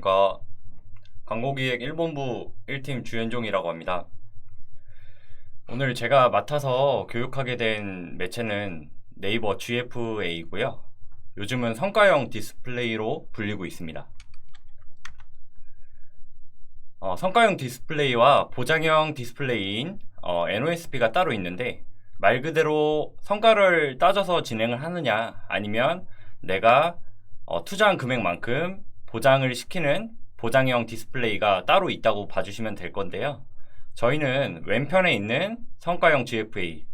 안녕하십니까. 광고기획 1본부 1팀 주현종이라고 합니다. 오늘 제가 맡아서 교육하게 된 매체는 네이버 GFA이고요. 요즘은 성과형 디스플레이로 불리고 있습니다. 어, 성과형 디스플레이와 보장형 디스플레이인 어, NOSP가 따로 있는데 말 그대로 성과를 따져서 진행을 하느냐 아니면 내가 어, 투자한 금액만큼 보장을 시키는 보장형 디스플레이가 따로 있다고 봐주시면 될 건데요. 저희는 왼편에 있는 성과형 GFA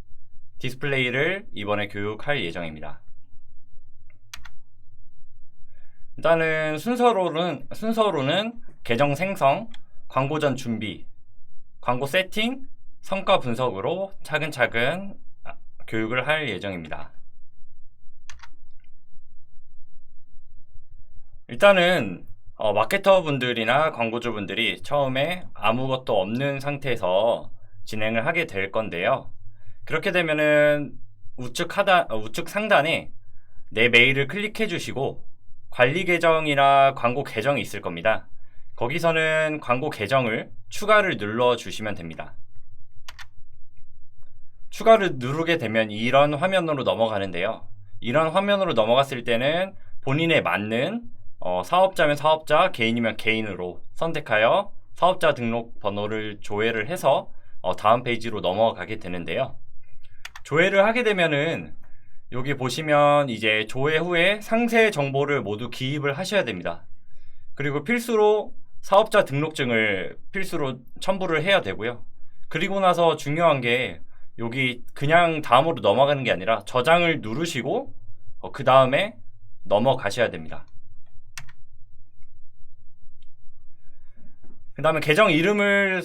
디스플레이를 이번에 교육할 예정입니다. 일단은 순서로는 순서로는 계정 생성, 광고 전 준비, 광고 세팅, 성과 분석으로 차근차근 아, 교육을 할 예정입니다. 일단은 어, 마케터 분들이나 광고주 분들이 처음에 아무것도 없는 상태에서 진행을 하게 될 건데요. 그렇게 되면은 우측 하단, 어, 우측 상단에 내 메일을 클릭해 주시고 관리 계정이나 광고 계정이 있을 겁니다. 거기서는 광고 계정을 추가를 눌러 주시면 됩니다. 추가를 누르게 되면 이런 화면으로 넘어가는데요. 이런 화면으로 넘어갔을 때는 본인에 맞는 어, 사업자면 사업자, 개인이면 개인으로 선택하여 사업자 등록 번호를 조회를 해서 어, 다음 페이지로 넘어가게 되는데요. 조회를 하게 되면은 여기 보시면 이제 조회 후에 상세 정보를 모두 기입을 하셔야 됩니다. 그리고 필수로 사업자 등록증을 필수로 첨부를 해야 되고요. 그리고 나서 중요한 게 여기 그냥 다음으로 넘어가는 게 아니라 저장을 누르시고 어, 그 다음에 넘어가셔야 됩니다. 그 다음에 계정 이름을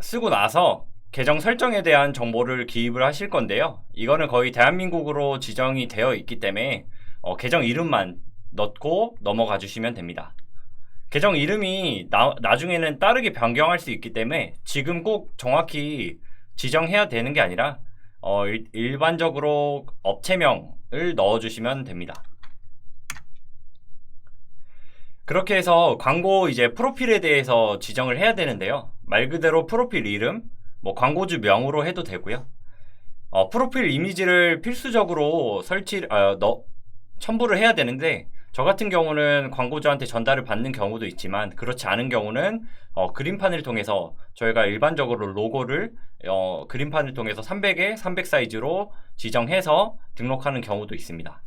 쓰고 나서 계정 설정에 대한 정보를 기입을 하실 건데요. 이거는 거의 대한민국으로 지정이 되어 있기 때문에 어, 계정 이름만 넣고 넘어가 주시면 됩니다. 계정 이름이 나, 나중에는 따르게 변경할 수 있기 때문에 지금 꼭 정확히 지정해야 되는 게 아니라 어, 일, 일반적으로 업체명을 넣어주시면 됩니다. 그렇게 해서 광고 이제 프로필에 대해서 지정을 해야 되는데요. 말 그대로 프로필 이름, 뭐 광고주 명으로 해도 되고요. 어, 프로필 이미지를 필수적으로 설치, 어, 넣, 첨부를 해야 되는데 저 같은 경우는 광고주한테 전달을 받는 경우도 있지만 그렇지 않은 경우는 어, 그림판을 통해서 저희가 일반적으로 로고를 어, 그림판을 통해서 300에 300 사이즈로 지정해서 등록하는 경우도 있습니다.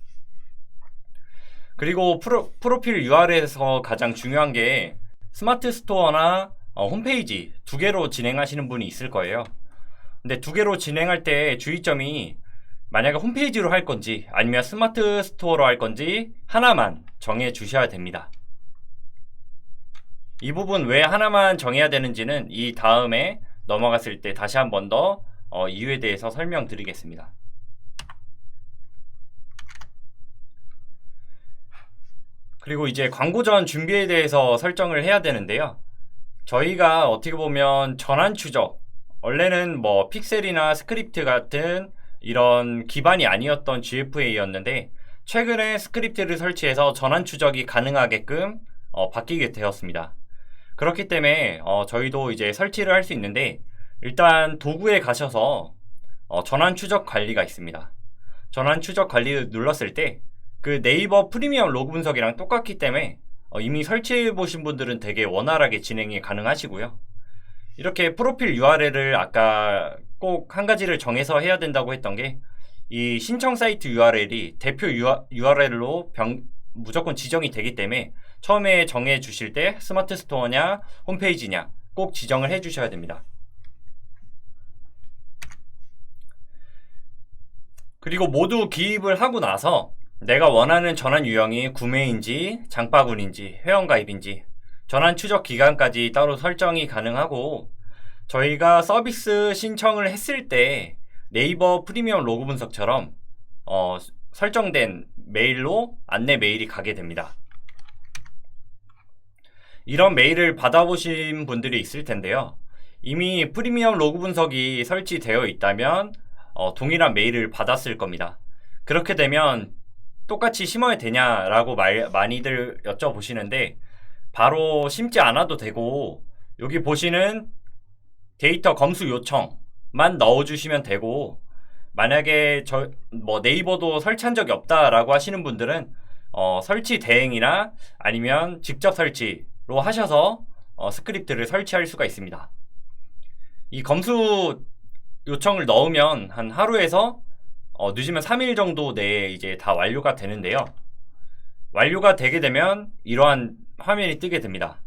그리고 프로, 프로필 URL에서 가장 중요한 게 스마트 스토어나 어, 홈페이지 두 개로 진행하시는 분이 있을 거예요. 근데 두 개로 진행할 때 주의점이 만약에 홈페이지로 할 건지 아니면 스마트 스토어로 할 건지 하나만 정해 주셔야 됩니다. 이 부분 왜 하나만 정해야 되는지는 이 다음에 넘어갔을 때 다시 한 번더 어, 이유에 대해서 설명드리겠습니다. 그리고 이제 광고 전 준비에 대해서 설정을 해야 되는데요. 저희가 어떻게 보면 전환 추적, 원래는 뭐 픽셀이나 스크립트 같은 이런 기반이 아니었던 GFA였는데 최근에 스크립트를 설치해서 전환 추적이 가능하게끔 어, 바뀌게 되었습니다. 그렇기 때문에 어, 저희도 이제 설치를 할 수 있는데 일단 도구에 가셔서 어, 전환 추적 관리가 있습니다. 전환 추적 관리를 눌렀을 때 그 네이버 프리미엄 로그 분석이랑 똑같기 때문에 어, 이미 설치해 보신 분들은 되게 원활하게 진행이 가능하시고요. 이렇게 프로필 URL을 아까 꼭 한 가지를 정해서 해야 된다고 했던 게 이 신청 사이트 URL이 대표 URL로 병, 무조건 지정이 되기 때문에 처음에 정해 주실 때 스마트 스토어냐 홈페이지냐 꼭 지정을 해 주셔야 됩니다. 그리고 모두 기입을 하고 나서 내가 원하는 전환 유형이 구매인지 장바구니인지 회원가입인지 전환 추적 기간까지 따로 설정이 가능하고 저희가 서비스 신청을 했을 때 네이버 프리미엄 로그 분석처럼 어, 설정된 메일로 안내 메일이 가게 됩니다. 이런 메일을 받아보신 분들이 있을 텐데요. 이미 프리미엄 로그 분석이 설치되어 있다면 어, 동일한 메일을 받았을 겁니다. 그렇게 되면 똑같이 심어야 되냐라고 말, 많이들 여쭤보시는데 바로 심지 않아도 되고 여기 보시는 데이터 검수 요청만 넣어주시면 되고 만약에 저 뭐 네이버도 설치한 적이 없다라고 하시는 분들은 어, 설치 대행이나 아니면 직접 설치로 하셔서 어, 스크립트를 설치할 수가 있습니다. 이 검수 요청을 넣으면 한 하루에서 어, 늦으면 3일 정도 내에 이제 다 완료가 되는데요. 완료가 되게 되면 이러한 화면이 뜨게 됩니다.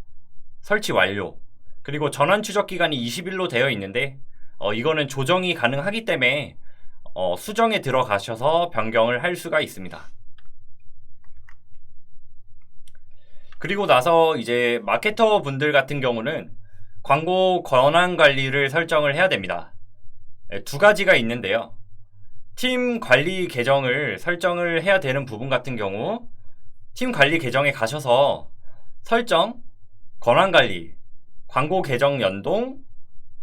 설치 완료. 그리고 전환 추적 기간이 20일로 되어 있는데 어, 이거는 조정이 가능하기 때문에 어, 수정에 들어가셔서 변경을 할 수가 있습니다. 그리고 나서 이제 마케터 분들 같은 경우는 광고 권한 관리를 설정을 해야 됩니다. 네, 두 가지가 있는데요. 팀 관리 계정을 설정을 해야 되는 부분 같은 경우 팀 관리 계정에 가셔서 설정, 권한 관리, 광고 계정 연동,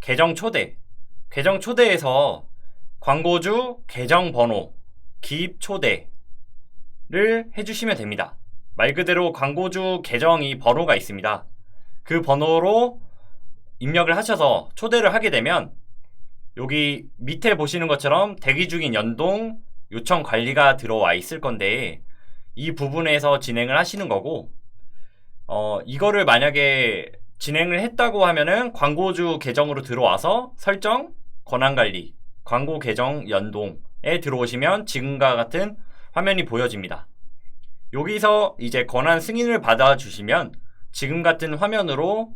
계정 초대, 계정 초대에서 광고주 계정 번호, 기입 초대를 해주시면 됩니다. 말 그대로 광고주 계정이 번호가 있습니다. 그 번호로 입력을 하셔서 초대를 하게 되면 여기 밑에 보시는 것처럼 대기 중인 연동 요청 관리가 들어와 있을 건데 이 부분에서 진행을 하시는 거고 어 이거를 만약에 진행을 했다고 하면은 광고주 계정으로 들어와서 설정 권한 관리 광고 계정 연동에 들어오시면 지금과 같은 화면이 보여집니다. 여기서 이제 권한 승인을 받아 주시면 지금 같은 화면으로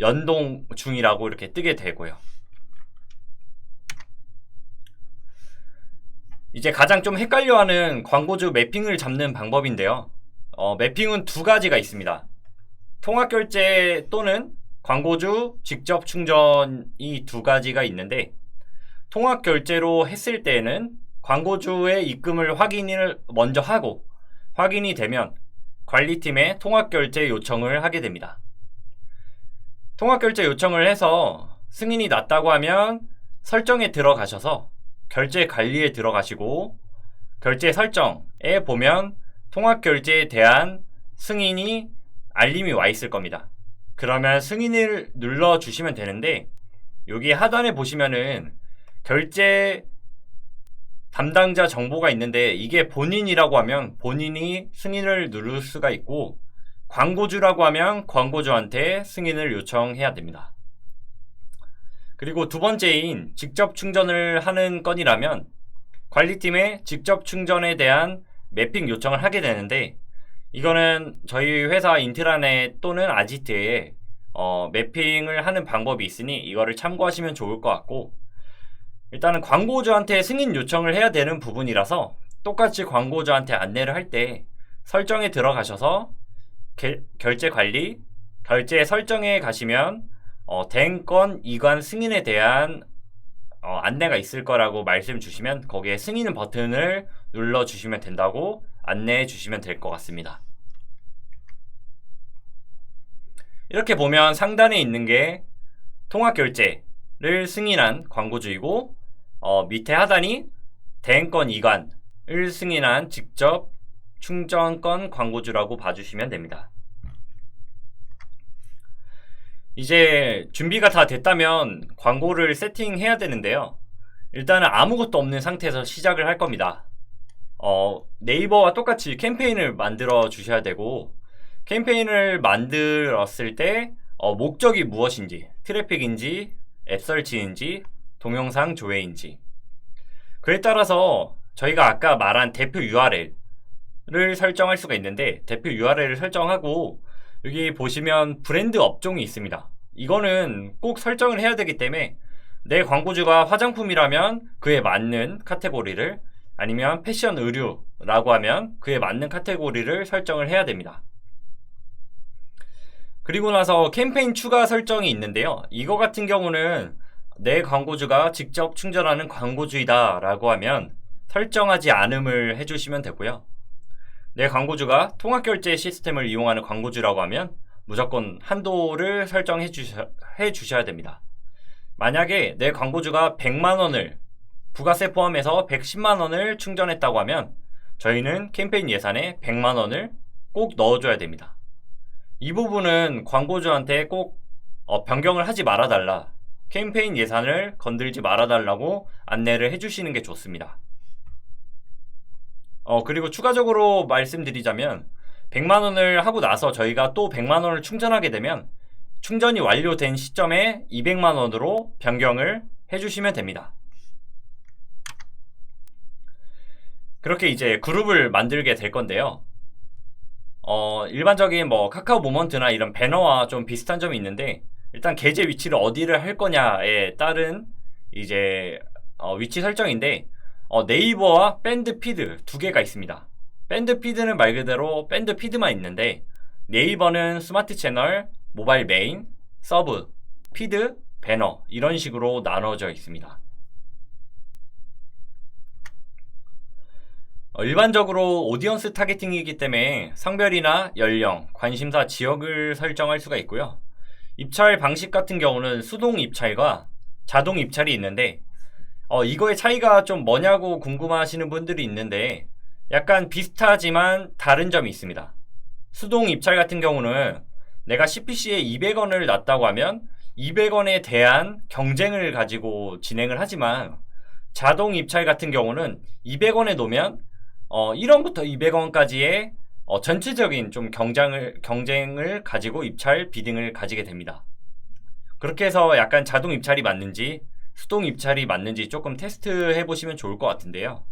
연동 중이라고 이렇게 뜨게 되고요. 이제 가장 좀 헷갈려하는 광고주 매핑을 잡는 방법인데요. 어, 매핑은 두 가지가 있습니다. 통합결제 또는 광고주 직접 충전 이 두 가지가 있는데 통합결제로 했을 때는 광고주의 입금을 확인을 먼저 하고 확인이 되면 관리팀에 통합결제 요청을 하게 됩니다. 통합결제 요청을 해서 승인이 났다고 하면 설정에 들어가셔서 결제 관리에 들어가시고 결제 설정에 보면 통합 결제에 대한 승인이 알림이 와 있을 겁니다. 그러면 승인을 눌러 주시면 되는데 여기 하단에 보시면은 결제 담당자 정보가 있는데 이게 본인이라고 하면 본인이 승인을 누를 수가 있고 광고주라고 하면 광고주한테 승인을 요청해야 됩니다. 그리고 두 번째인 직접 충전을 하는 건이라면 관리팀에 직접 충전에 대한 매핑 요청을 하게 되는데 이거는 저희 회사 인트라넷 또는 아지트에 어, 매핑을 하는 방법이 있으니 이거를 참고하시면 좋을 것 같고 일단은 광고주한테 승인 요청을 해야 되는 부분이라서 똑같이 광고주한테 안내를 할 때 설정에 들어가셔서 게, 결제 관리, 결제 설정에 가시면 어, den건 이관 승인에 대한 어, 안내가 있을 거라고 말씀 주시면 거기에 승인 버튼을 눌러 주시면 된다고 안내해 주시면 될 것 같습니다. 이렇게 보면 상단에 있는 게 통합 결제를 승인한 광고주이고 어, 밑에 하단이 대행권 이관을 승인한 직접 충전권 광고주라고 봐주시면 됩니다. 이제 준비가 다 됐다면 광고를 세팅해야 되는데요. 일단은 아무것도 없는 상태에서 시작을 할 겁니다. 어, 네이버와 똑같이 캠페인을 만들어 주셔야 되고 캠페인을 만들었을 때 어, 목적이 무엇인지 트래픽인지 앱설치인지 동영상 조회인지 그에 따라서 저희가 아까 말한 대표 URL을 설정할 수가 있는데 대표 URL을 설정하고 여기 보시면 브랜드 업종이 있습니다. 이거는 꼭 설정을 해야 되기 때문에 내 광고주가 화장품이라면 그에 맞는 카테고리를 아니면 패션 의류라고 하면 그에 맞는 카테고리를 설정을 해야 됩니다. 그리고 나서 캠페인 추가 설정이 있는데요. 이거 같은 경우는 내 광고주가 직접 충전하는 광고주이다 라고 하면 설정하지 않음을 해주시면 되고요. 내 광고주가 통합결제 시스템을 이용하는 광고주라고 하면 무조건 한도를 설정해 주셔, 해 주셔야 됩니다. 만약에 내 광고주가 100만원을 부가세 포함해서 110만원을 충전했다고 하면 저희는 캠페인 예산에 100만원을 꼭 넣어줘야 됩니다. 이 부분은 광고주한테 꼭 어, 변경을 하지 말아달라. 캠페인 예산을 건들지 말아달라고 안내를 해주시는 게 좋습니다. 어, 그리고 추가적으로 말씀드리자면 100만 원을 하고 나서 저희가 또 100만 원을 충전하게 되면 충전이 완료된 시점에 200만 원으로 변경을 해 주시면 됩니다. 그렇게 이제 그룹을 만들게 될 건데요. 어, 일반적인 뭐 카카오 모먼트나 이런 배너와 좀 비슷한 점이 있는데 일단 계제 위치를 어디를 할 거냐에 따른 이제 어, 위치 설정인데 어, 네이버와 밴드 피드 두 개가 있습니다. 밴드 피드는 말 그대로 밴드 피드만 있는데 네이버는 스마트 채널, 모바일 메인, 서브, 피드, 배너 이런 식으로 나눠져 있습니다. 어, 일반적으로 오디언스 타겟팅이기 때문에 성별이나 연령, 관심사 지역을 설정할 수가 있고요. 입찰 방식 같은 경우는 수동 입찰과 자동 입찰이 있는데 어, 이거의 차이가 좀 뭐냐고 궁금하시는 분들이 있는데 약간 비슷하지만 다른 점이 있습니다. 수동 입찰 같은 경우는 내가 CPC에 200원을 놨다고 하면 200원에 대한 경쟁을 가지고 진행을 하지만 자동 입찰 같은 경우는 200원에 놓으면 어, 1원부터 200원까지의 어, 전체적인 좀 경쟁을, 경쟁을 가지고 입찰 비딩을 가지게 됩니다. 그렇게 해서 약간 자동 입찰이 맞는지 수동 입찰이 맞는지 조금 테스트 해 보시면 좋을 것 같은데요.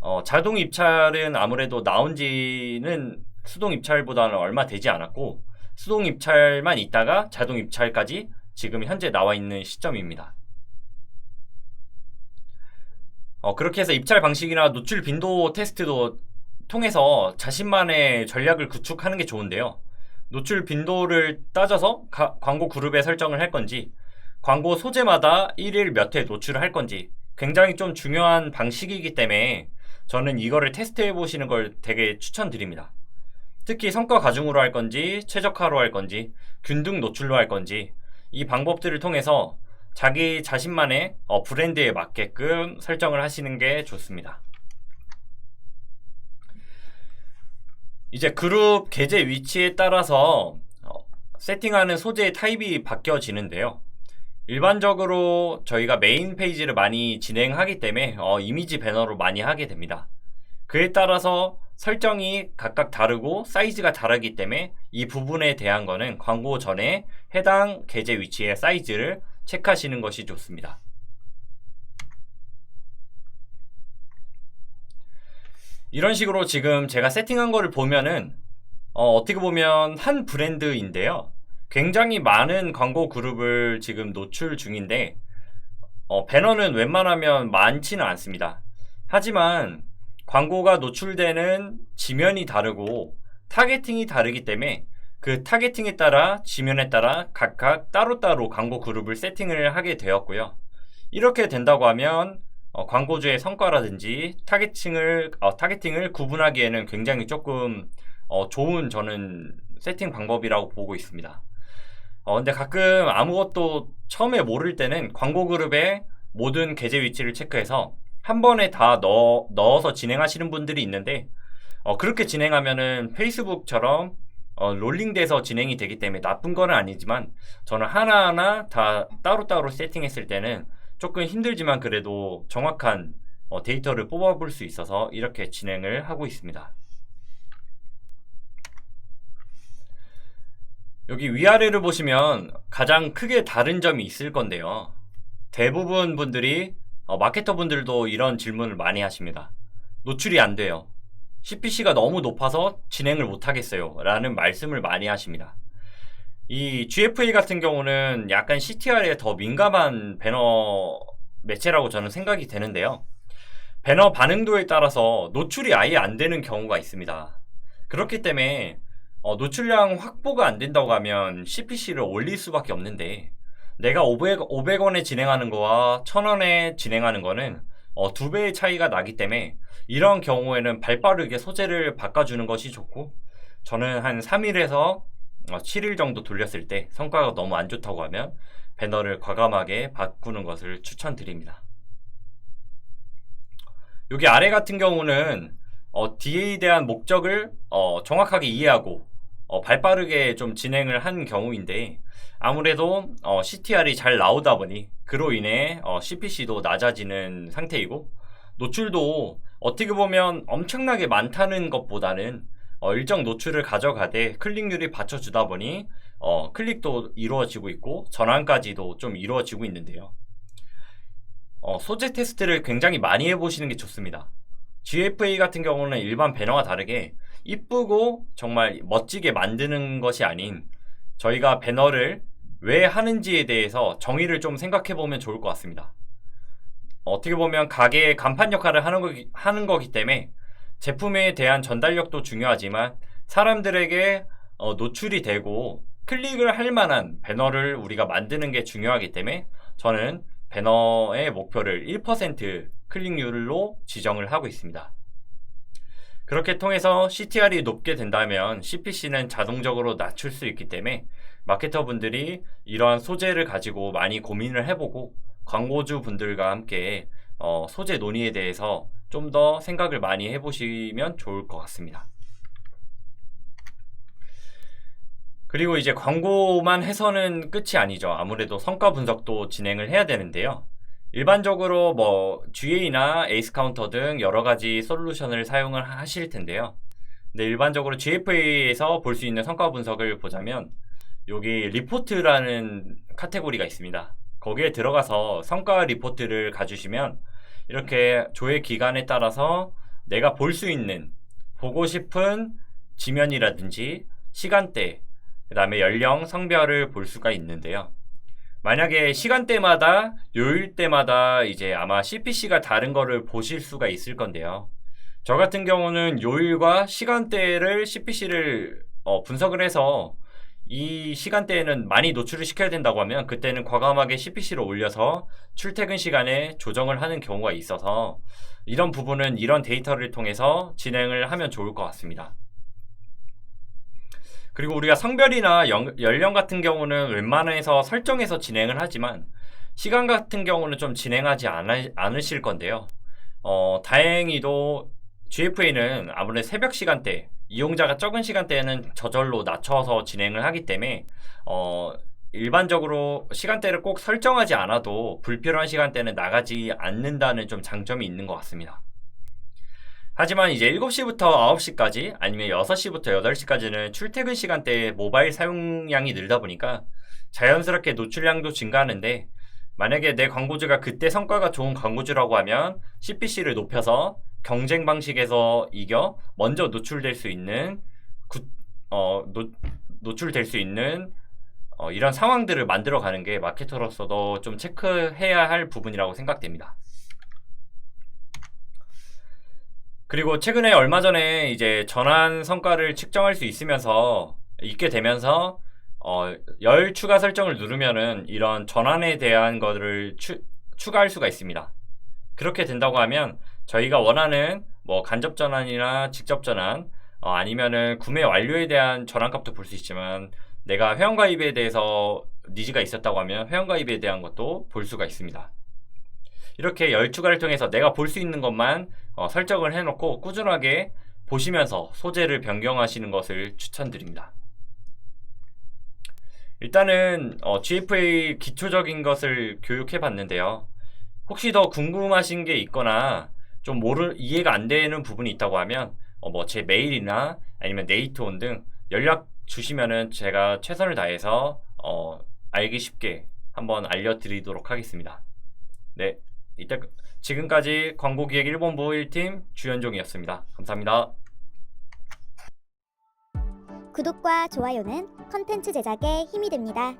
어, 자동 입찰은 아무래도 나온 지는 수동 입찰보다는 얼마 되지 않았고 수동 입찰만 있다가 자동 입찰까지 지금 현재 나와 있는 시점입니다. 어, 그렇게 해서 입찰 방식이나 노출 빈도 테스트도 통해서 자신만의 전략을 구축하는 게 좋은데요. 노출 빈도를 따져서 가, 광고 그룹에 설정을 할 건지, 광고 소재마다 1일 몇 회 노출을 할 건지, 굉장히 좀 중요한 방식이기 때문에 저는 이거를 테스트해 보시는 걸 되게 추천드립니다. 특히 성과 가중으로 할 건지, 최적화로 할 건지, 균등 노출로 할 건지, 이 방법들을 통해서 자기 자신만의 어, 브랜드에 맞게끔 설정을 하시는 게 좋습니다. 이제 그룹 계제 위치에 따라서 어, 세팅하는 소재의 타입이 바뀌어지는데요. 일반적으로 저희가 메인 페이지를 많이 진행하기 때문에 어, 이미지 배너로 많이 하게 됩니다. 그에 따라서 설정이 각각 다르고 사이즈가 다르기 때문에 이 부분에 대한 거는 광고 전에 해당 계제 위치의 사이즈를 체크하시는 것이 좋습니다. 이런 식으로 지금 제가 세팅한 거를 보면은 어, 떻게 보면 한 브랜드인데요. 굉장히 많은 광고 그룹을 지금 노출 중인데 어, 배너는 웬만하면 많지는 않습니다. 하지만 광고가 노출되는 지면이 다르고 타겟팅이 다르기 때문에 그 타겟팅에 따라 지면에 따라 각각 따로따로 광고 그룹을 세팅을 하게 되었고요. 이렇게 된다고 하면 어, 광고주의 성과라든지 타겟팅을 어, 타겟팅을 구분하기에는 굉장히 조금 어, 좋은 저는 세팅 방법이라고 보고 있습니다. 어, 근데 가끔 아무것도 처음에 모를 때는 광고 그룹의 모든 계제 위치를 체크해서 한 번에 다 넣어, 넣어서 진행하시는 분들이 있는데 어, 그렇게 진행하면은 페이스북처럼 어, 롤링돼서 진행이 되기 때문에 나쁜 건 아니지만 저는 하나하나 다 따로따로 세팅했을 때는 조금 힘들지만 그래도 정확한 어, 데이터를 뽑아볼 수 있어서 이렇게 진행을 하고 있습니다. 여기 위아래를 보시면 가장 크게 다른 점이 있을 건데요. 대부분 분들이 어, 마케터 분들도 이런 질문을 많이 하십니다. 노출이 안 돼요. CPC가 너무 높아서 진행을 못 하겠어요. 라는 말씀을 많이 하십니다. 이 GFA 같은 경우는 약간 CTR에 더 민감한 배너 매체라고 저는 생각이 되는데요. 배너 반응도에 따라서 노출이 아예 안 되는 경우가 있습니다. 그렇기 때문에 어, 노출량 확보가 안 된다고 하면 CPC를 올릴 수밖에 없는데 내가 500, 500원에 진행하는 거와 1000원에 진행하는 거는 어, 두 배의 차이가 나기 때문에 이런 경우에는 발빠르게 소재를 바꿔주는 것이 좋고 저는 한 3일에서 7일 어, 정도 돌렸을 때 성과가 너무 안 좋다고 하면 배너를 과감하게 바꾸는 것을 추천드립니다. 여기 아래 같은 경우는 어, DA에 대한 목적을 어, 정확하게 이해하고 어, 발빠르게 좀 진행을 한 경우인데 아무래도 어, CTR이 잘 나오다 보니 그로 인해 어, CPC도 낮아지는 상태이고 노출도 어떻게 보면 엄청나게 많다는 것보다는 어, 일정 노출을 가져가되 클릭률이 받쳐주다 보니 어, 클릭도 이루어지고 있고 전환까지도 좀 이루어지고 있는데요. 어, 소재 테스트를 굉장히 많이 해보시는 게 좋습니다. GFA 같은 경우는 일반 배너와 다르게 이쁘고 정말 멋지게 만드는 것이 아닌 저희가 배너를 왜 하는지에 대해서 정의를 좀 생각해 보면 좋을 것 같습니다. 어떻게 보면 가게의 간판 역할을 하는 거기, 하는 거기 때문에 제품에 대한 전달력도 중요하지만 사람들에게 어, 노출이 되고 클릭을 할 만한 배너를 우리가 만드는 게 중요하기 때문에 저는 배너의 목표를 1% 클릭률로 지정을 하고 있습니다. 그렇게 통해서 CTR이 높게 된다면 CPC는 자동적으로 낮출 수 있기 때문에 마케터 분들이 이러한 소재를 가지고 많이 고민을 해보고 광고주 분들과 함께 어, 소재 논의에 대해서 좀 더 생각을 많이 해보시면 좋을 것 같습니다. 그리고 이제 광고만 해서는 끝이 아니죠. 아무래도 성과 분석도 진행을 해야 되는데요. 일반적으로 뭐 GA나 에이스 카운터 등 여러 가지 솔루션을 사용을 하실 텐데요. 근데 일반적으로 GFA에서 볼 수 있는 성과 분석을 보자면 여기 리포트라는 카테고리가 있습니다. 거기에 들어가서 성과 리포트를 가주시면 이렇게 조회 기간에 따라서 내가 볼 수 있는 보고 싶은 지면이라든지 시간대, 그 다음에 연령, 성별을 볼 수가 있는데요. 만약에 시간대마다 요일대마다 이제 아마 CPC가 다른 거를 보실 수가 있을 건데요. 저 같은 경우는 요일과 시간대를 CPC를 어, 분석을 해서 이 시간대에는 많이 노출을 시켜야 된다고 하면 그때는 과감하게 CPC를 올려서 출퇴근 시간에 조정을 하는 경우가 있어서 이런 부분은 이런 데이터를 통해서 진행을 하면 좋을 것 같습니다. 그리고 우리가 성별이나 연, 연령 같은 경우는 웬만해서 설정해서 진행을 하지만 시간 같은 경우는 좀 진행하지 않아, 않으실 건데요. 어, 다행히도 GFA는 아무래도 새벽 시간대, 이용자가 적은 시간대에는 저절로 낮춰서 진행을 하기 때문에 어, 일반적으로 시간대를 꼭 설정하지 않아도 불필요한 시간대는 나가지 않는다는 좀 장점이 있는 것 같습니다. 하지만 이제 7시부터 9시까지 아니면 6시부터 8시까지는 출퇴근 시간대에 모바일 사용량이 늘다 보니까 자연스럽게 노출량도 증가하는데 만약에 내 광고주가 그때 성과가 좋은 광고주라고 하면 CPC를 높여서 경쟁 방식에서 이겨 먼저 노출될 수 있는 구, 어, 노, 노출될 수 있는 어, 이런 상황들을 만들어 가는 게 마케터로서도 좀 체크해야 할 부분이라고 생각됩니다. 그리고 최근에 얼마 전에 이제 전환 성과를 측정할 수 있으면서 있게 되면서 어, 열 추가 설정을 누르면은 이런 전환에 대한 것을 추, 추가할 수가 있습니다. 그렇게 된다고 하면 저희가 원하는 뭐 간접 전환이나 직접 전환 어, 아니면은 구매 완료에 대한 전환값도 볼 수 있지만 내가 회원가입에 대해서 니즈가 있었다고 하면 회원가입에 대한 것도 볼 수가 있습니다. 이렇게 열 추가를 통해서 내가 볼 수 있는 것만 어, 설정을 해놓고 꾸준하게 보시면서 소재를 변경하시는 것을 추천드립니다. 일단은 어, GFA 기초적인 것을 교육해 봤는데요. 혹시 더 궁금하신 게 있거나 좀 모르 이해가 안 되는 부분이 있다고 하면 어, 뭐제 메일이나 아니면 네이트온 등 연락 주시면은 제가 최선을 다해서 어, 알기 쉽게 한번 알려드리도록 하겠습니다. 네, 이때 지금까지 광고기획 1본부 1팀 주현종이었습니다. 감사합니다. 구독과 좋아요는 컨텐츠 제작에 힘이 됩니다.